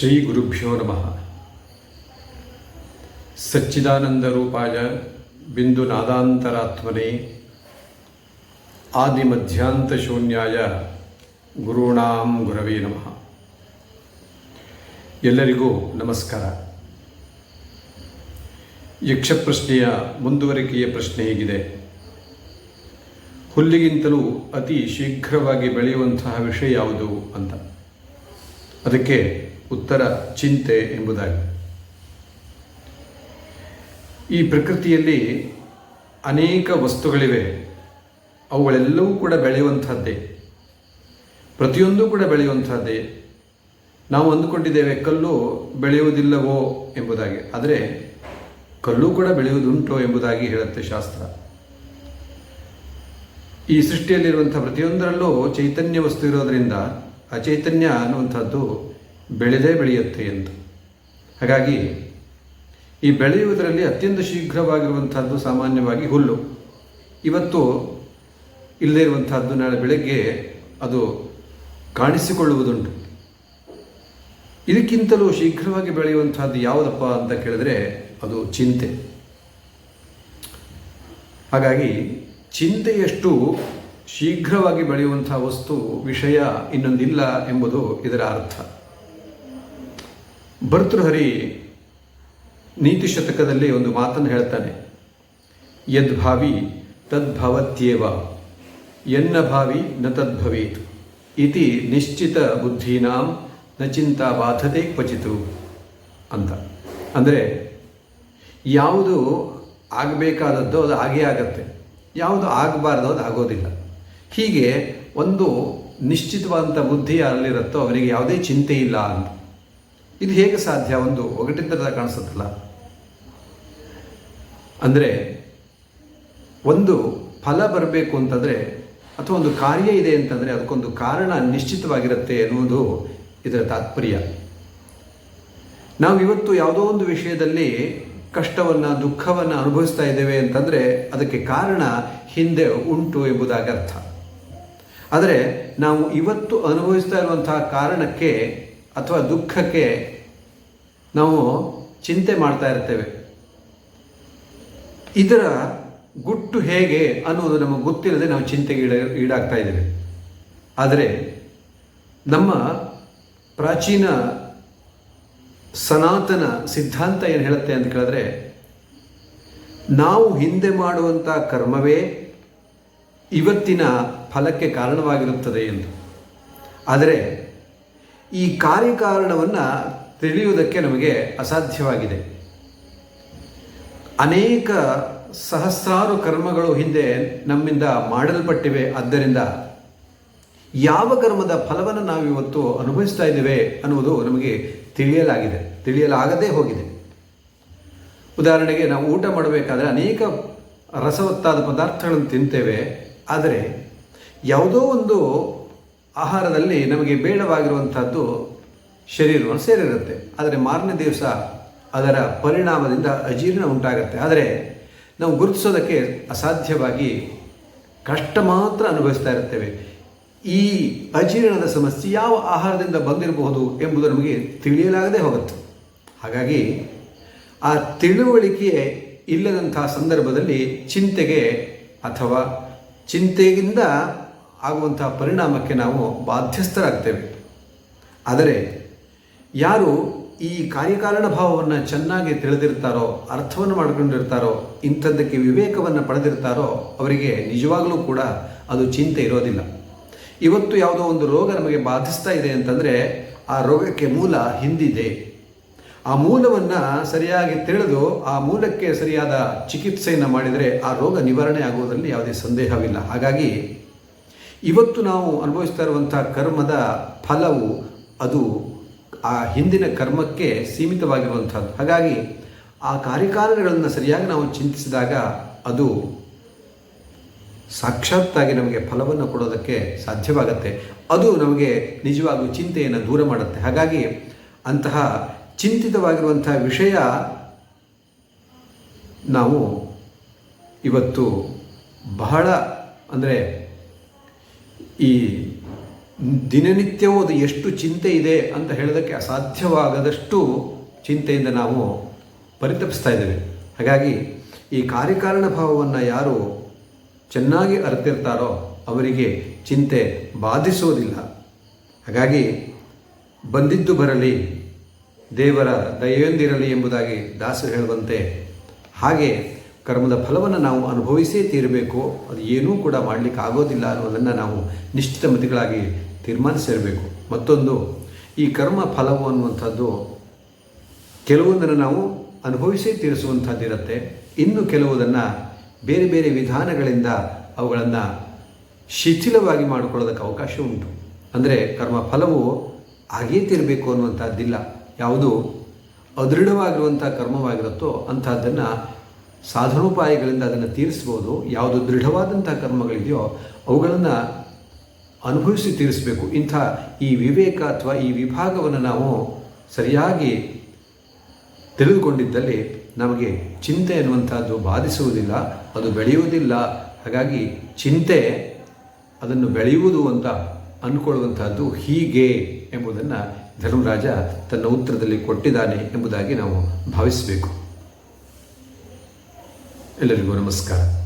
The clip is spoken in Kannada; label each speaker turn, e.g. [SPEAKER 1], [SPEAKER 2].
[SPEAKER 1] ಶ್ರೀ ಗುರುಭ್ಯೋ ನಮಃ. ಸಚ್ಚಿದಾನಂದ ರೂಪಾಯ ಬಿಂದು ನಾದಾಂತರಾತ್ಮನೆ ಆದಿಮಧ್ಯಾಂತಶೂನ್ಯಾಯ ಗುರುಣಾಂ ಗುರವೇ ನಮಃ. ಎಲ್ಲರಿಗೂ ನಮಸ್ಕಾರ. ಯಕ್ಷಪ್ರಶ್ನೆಯ ಮುಂದುವರಿಕೆಯ ಪ್ರಶ್ನೆ ಹೇಗಿದೆ. ಹುಲ್ಲಿಗಿಂತಲೂ ಅತಿ ಶೀಘ್ರವಾಗಿ ಬೆಳೆಯುವಂತಹ ವಿಷಯ ಯಾವುದು ಅಂತ. ಅದಕ್ಕೆ ಉತ್ತರ ಚಿಂತೆ ಎಂಬುದಾಗಿ. ಈ ಪ್ರಕೃತಿಯಲ್ಲಿ ಅನೇಕ ವಸ್ತುಗಳಿವೆ. ಅವುಗಳೆಲ್ಲವೂ ಕೂಡ ಬೆಳೆಯುವಂಥದ್ದೇ. ಪ್ರತಿಯೊಂದು ಕೂಡ ಬೆಳೆಯುವಂಥದ್ದೇ. ನಾವು ಅಂದುಕೊಂಡಿದ್ದೇವೆ ಕಲ್ಲು ಬೆಳೆಯುವುದಿಲ್ಲವೋ ಎಂಬುದಾಗಿ. ಆದರೆ ಕಲ್ಲು ಕೂಡ ಬೆಳೆಯುವುದುಂಟೋ ಎಂಬುದಾಗಿ ಹೇಳುತ್ತೆ ಶಾಸ್ತ್ರ. ಈ ಸೃಷ್ಟಿಯಲ್ಲಿರುವಂಥ ಪ್ರತಿಯೊಂದರಲ್ಲೂ ಚೈತನ್ಯ ವಸ್ತು ಇರೋದರಿಂದ ಆ ಚೈತನ್ಯ ಅನ್ನುವಂಥದ್ದು ಬೆಳೆದೇ ಬೆಳೆಯುತ್ತೆ ಅಂತ ಹಾಗಾಗಿ ಈ ಬೆಳೆಯುವುದರಲ್ಲಿ ಅತ್ಯಂತ ಶೀಘ್ರವಾಗಿರುವಂಥದ್ದು ಸಾಮಾನ್ಯವಾಗಿ ಹುಲ್ಲು. ಇವತ್ತು ಇಲ್ಲದೇ ಇರುವಂಥದ್ದು ನಾಳೆ ಬೆಳಗ್ಗೆ ಅದು ಕಾಣಿಸಿಕೊಳ್ಳುವುದುಂಟು. ಇದಕ್ಕಿಂತಲೂ ಶೀಘ್ರವಾಗಿ ಬೆಳೆಯುವಂಥದ್ದು ಯಾವುದಪ್ಪ ಅಂತ ಕೇಳಿದ್ರೆ ಅದು ಚಿಂತೆ. ಹಾಗಾಗಿ ಚಿಂತೆಯಷ್ಟು ಶೀಘ್ರವಾಗಿ ಬೆಳೆಯುವಂಥ ವಸ್ತು ವಿಷಯ ಇನ್ನೊಂದಿಲ್ಲ ಎಂಬುದು ಇದರ ಅರ್ಥ. ಭರ್ತೃಹರಿ ನೀತಿ ಶತಕದಲ್ಲಿ ಒಂದು ಮಾತನ್ನು ಹೇಳ್ತಾನೆ. ಯದ್ಭಾವಿ ತದ್ಭವತ್ಯೇವ ಎನ್ನ ಭಾವಿ ನ ತದ್ಭವೇತ್ ಇತಿ ನಿಶ್ಚಿತ ಬುದ್ಧೀನಾಂ ನ ಚಿಂತಾ ಬಾಧತೆ ಕ್ವಚಿತು ಅಂತ. ಅಂದರೆ ಯಾವುದು ಆಗಬೇಕಾದದ್ದು ಅದು ಆಗೇ ಆಗತ್ತೆ. ಯಾವುದು ಆಗಬಾರ್ದು ಅದು ಆಗೋದಿಲ್ಲ. ಹೀಗೆ ಒಂದು ನಿಶ್ಚಿತವಾದಂಥ ಬುದ್ಧಿ ಯಾರಲ್ಲಿರುತ್ತೋ ಅವನಿಗೆ ಯಾವುದೇ ಚಿಂತೆ ಇಲ್ಲ ಅಂತ. ಇದು ಹೇಗೆ ಸಾಧ್ಯ? ಒಂದು ಒಗಟಿನ ಥರ ಕಾಣಿಸುತ್ತಲ್ಲ. ಅಂದರೆ ಒಂದು ಫಲ ಬರಬೇಕು ಅಂತಂದರೆ ಅಥವಾ ಒಂದು ಕಾರ್ಯ ಇದೆ ಅಂತಂದರೆ ಅದಕ್ಕೊಂದು ಕಾರಣ ನಿಶ್ಚಿತವಾಗಿರುತ್ತೆ ಎನ್ನುವುದು ಇದರ ತಾತ್ಪರ್ಯ. ನಾವು ಇವತ್ತು ಯಾವುದೋ ಒಂದು ವಿಷಯದಲ್ಲಿ ಕಷ್ಟವನ್ನು, ದುಃಖವನ್ನು ಅನುಭವಿಸ್ತಾ ಇದ್ದೇವೆ ಅಂತಂದರೆ ಅದಕ್ಕೆ ಕಾರಣ ಹಿಂದೆ ಉಂಟು ಎಂಬುದಾಗಿ ಅರ್ಥ. ಆದರೆ ನಾವು ಇವತ್ತು ಅನುಭವಿಸ್ತಾ ಇರುವಂತಹ ಕಾರಣಕ್ಕೆ ಅಥವಾ ದುಃಖಕ್ಕೆ ನಾವು ಚಿಂತೆ ಮಾಡ್ತಾ ಇರ್ತೇವೆ. ಇದರ ಗುಟ್ಟು ಹೇಗೆ ಅನ್ನೋದು ನಮಗೆ ಗೊತ್ತಿಲ್ಲದೆ ನಾವು ಚಿಂತೆಗೆ ಈಡ, ಈಡಾಗ್ತಾ ಇದ್ದೇವೆ. ಆದರೆ ನಮ್ಮ ಪ್ರಾಚೀನ ಸನಾತನ ಸಿದ್ಧಾಂತ ಏನು ಹೇಳುತ್ತೆ ಅಂತ ಕೇಳಿದ್ರೆ, ನಾವು ಹಿಂದೆ ಮಾಡುವಂಥ ಕರ್ಮವೇ ಇವತ್ತಿನ ಫಲಕ್ಕೆ ಕಾರಣವಾಗಿರುತ್ತದೆ ಎಂದು. ಆದರೆ ಈ ಕಾರ್ಯಕಾರಣವನ್ನು ತಿಳಿಯುವುದಕ್ಕೆ ನಮಗೆ ಅಸಾಧ್ಯವಾಗಿದೆ. ಅನೇಕ ಸಹಸ್ರಾರು ಕರ್ಮಗಳು ಹಿಂದೆ ನಮ್ಮಿಂದ ಮಾಡಲ್ಪಟ್ಟಿವೆ. ಆದ್ದರಿಂದ ಯಾವ ಕರ್ಮದ ಫಲವನ್ನು ನಾವು ಇವತ್ತು ಅನುಭವಿಸ್ತಾ ಇದ್ದೇವೆ ಅನ್ನುವುದು ನಮಗೆ ತಿಳಿಯಲಾಗಿದೆ. ತಿಳಿಯಲಾಗದೇ ಹೋಗಿದೆ. ಉದಾಹರಣೆಗೆ ನಾವು ಊಟ ಮಾಡಬೇಕಾದ್ರೆ ಅನೇಕ ರಸವತ್ತಾದ ಪದಾರ್ಥಗಳನ್ನು ತಿಂತೇವೆ. ಆದರೆ ಯಾವುದೋ ಒಂದು ಆಹಾರದಲ್ಲಿ ನಮಗೆ ಬೇಡವಾಗಿರುವಂಥದ್ದು ಶರೀರವನ್ನು ಸೇರಿರುತ್ತೆ. ಆದರೆ ಮಾರನೇ ದಿವಸ ಅದರ ಪರಿಣಾಮದಿಂದ ಅಜೀರ್ಣ ಉಂಟಾಗುತ್ತೆ. ಆದರೆ ನಾವು ಗುರುತಿಸೋದಕ್ಕೆ ಅಸಾಧ್ಯವಾಗಿ ಕಷ್ಟ ಮಾತ್ರ ಅನುಭವಿಸ್ತಾ ಇರ್ತೇವೆ ಈ ಅಜೀರ್ಣದ ಸಮಸ್ಯೆ ಯಾವ ಆಹಾರದಿಂದ ಬಂದಿರಬಹುದು ಎಂಬುದು ನಮಗೆ ತಿಳಿಯಲಾಗದೆ ಹೋಗುತ್ತೆ. ಹಾಗಾಗಿ ಆ ತಿಳುವಳಿಕೆ ಇಲ್ಲದಂತಹ ಸಂದರ್ಭದಲ್ಲಿ ಚಿಂತೆಗೆ ಅಥವಾ ಚಿಂತೆಯಿಂದ ಆಗುವಂತಹ ಪರಿಣಾಮಕ್ಕೆ ನಾವು ಬಾಧ್ಯಸ್ಥರಾಗ್ತೇವೆ. ಆದರೆ ಯಾರು ಈ ಕಾರ್ಯಕಾರಣ ಭಾವವನ್ನು ಚೆನ್ನಾಗಿ ತಿಳಿದಿರ್ತಾರೋ, ಅರ್ಥವನ್ನು ಮಾಡ್ಕೊಂಡಿರ್ತಾರೋ, ಇಂಥದ್ದಕ್ಕೆ ವಿವೇಕವನ್ನು ಪಡೆದಿರ್ತಾರೋ, ಅವರಿಗೆ ನಿಜವಾಗಲೂ ಕೂಡ ಅದು ಚಿಂತೆ ಇರೋದಿಲ್ಲ. ಇವತ್ತು ಯಾವುದೋ ಒಂದು ರೋಗ ನಮಗೆ ಬಾಧಿಸ್ತಾ ಇದೆ ಅಂತಂದರೆ ಆ ರೋಗಕ್ಕೆ ಮೂಲ ಹಿಂದಿದೆ. ಆ ಮೂಲವನ್ನು ಸರಿಯಾಗಿ ತಿಳಿದು ಆ ಮೂಲಕ್ಕೆ ಸರಿಯಾದ ಚಿಕಿತ್ಸೆಯನ್ನು ಮಾಡಿದರೆ ಆ ರೋಗ ನಿವಾರಣೆ ಆಗುವುದರಲ್ಲಿ ಯಾವುದೇ ಸಂದೇಹವಿಲ್ಲ. ಹಾಗಾಗಿ ಇವತ್ತು ನಾವು ಅನುಭವಿಸ್ತಾ ಇರುವಂಥ ಕರ್ಮದ ಫಲವು ಅದು ಆ ಹಿಂದಿನ ಕರ್ಮಕ್ಕೆ ಸೀಮಿತವಾಗಿರುವಂಥದ್ದು. ಹಾಗಾಗಿ ಆ ಕಾರ್ಯಕಾರಣಗಳನ್ನು ಸರಿಯಾಗಿ ನಾವು ಚಿಂತಿಸಿದಾಗ ಅದು ಸಾಕ್ಷಾತ್ತಾಗಿ ನಮಗೆ ಫಲವನ್ನು ಕೊಡೋದಕ್ಕೆ ಸಾಧ್ಯವಾಗುತ್ತೆ. ಅದು ನಮಗೆ ನಿಜವಾಗೂ ಚಿಂತೆಯನ್ನು ದೂರ ಮಾಡುತ್ತೆ. ಹಾಗಾಗಿ ಅಂತಹ ಚಿಂತಿತವಾಗಿರುವಂಥ ವಿಷಯ ನಾವು ಇವತ್ತು ಬಹಳ ಅಂದರೆ ಈ ದಿನನಿತ್ಯವೂ ಅದು ಎಷ್ಟು ಚಿಂತೆ ಇದೆ ಅಂತ ಹೇಳೋದಕ್ಕೆ ಅಸಾಧ್ಯವಾಗದಷ್ಟು ಚಿಂತೆಯಿಂದ ನಾವು ಪರಿತಪಿಸ್ತಾ ಇದ್ದೇವೆ. ಹಾಗಾಗಿ ಈ ಕಾರ್ಯಕಾರಣ ಭಾವವನ್ನು ಯಾರು ಚೆನ್ನಾಗಿ ಅರ್ತಿರ್ತಾರೋ ಅವರಿಗೆ ಚಿಂತೆ ಬಾಧಿಸೋದಿಲ್ಲ. ಹಾಗಾಗಿ ಬಂದಿದ್ದು ಬರಲಿ, ದೇವರ ದಯೆಯೊಂದಿರಲಿ ಎಂಬುದಾಗಿ ದಾಸರು ಹೇಳುವಂತೆ ಹಾಗೆ ಕರ್ಮದ ಫಲವನ್ನು ನಾವು ಅನುಭವಿಸೇ ತೀರಬೇಕು. ಅದು ಏನೂ ಕೂಡ ಮಾಡಲಿಕ್ಕೆ ಆಗೋದಿಲ್ಲ ಅನ್ನೋದನ್ನು ನಾವು ನಿಶ್ಚಿತ ಮತಿಗಳಾಗಿ ತೀರ್ಮಾನಿಸಿರಬೇಕು. ಮತ್ತೊಂದು, ಈ ಕರ್ಮ ಫಲವು ಅನ್ನುವಂಥದ್ದು ಕೆಲವೊಂದನ್ನು ನಾವು ಅನುಭವಿಸೇ ತೀರಿಸುವಂಥದ್ದಿರುತ್ತೆ ಇನ್ನು ಕೆಲವುದನ್ನು ಬೇರೆ ಬೇರೆ ವಿಧಾನಗಳಿಂದ ಅವುಗಳನ್ನು ಶಿಥಿಲವಾಗಿ ಮಾಡಿಕೊಳ್ಳೋದಕ್ಕೆ ಅವಕಾಶ ಉಂಟು. ಅಂದರೆ ಕರ್ಮ ಫಲವು ಹಾಗೇ ತೀರಬೇಕು ಅನ್ನುವಂಥದ್ದಿಲ್ಲ. ಯಾವುದು ಅದೃಢವಾಗಿರುವಂಥ ಕರ್ಮವಾಗಿರುತ್ತೋ ಅಂಥದ್ದನ್ನು ಸಾಧನೋಪಾಯಗಳಿಂದ ಅದನ್ನು ತೀರಿಸ್ಬೋದು, ಯಾವುದು ದೃಢವಾದಂಥ ಕರ್ಮಗಳಿದೆಯೋ ಅವುಗಳನ್ನು ಅನುಭವಿಸಿ ತೀರಿಸಬೇಕು. ಇಂಥ ಈ ವಿವೇಕ ಅಥವಾ ಈ ವಿಭಾಗವನ್ನು ನಾವು ಸರಿಯಾಗಿ ತಿಳಿದುಕೊಂಡಿದ್ದಲ್ಲಿ ನಮಗೆ ಚಿಂತೆ ಎನ್ನುವಂಥದ್ದು ಬಾಧಿಸುವುದಿಲ್ಲ, ಅದು ಬೆಳೆಯುವುದಿಲ್ಲ. ಹಾಗಾಗಿ ಚಿಂತೆ ಅದನ್ನು ಬೆಳೆಯುವುದು ಅಂತ ಅಂದ್ಕೊಳ್ಳುವಂಥದ್ದು ಹೀಗೆ ಎಂಬುದನ್ನು ಧರ್ಮರಾಜ ತನ್ನ ಉತ್ತರದಲ್ಲಿ ಕೊಟ್ಟಿದ್ದಾನೆ ಎಂಬುದಾಗಿ ನಾವು ಭಾವಿಸಬೇಕು. ಎಲ್ಲರಿಗೂ ನಮಸ್ಕಾರ.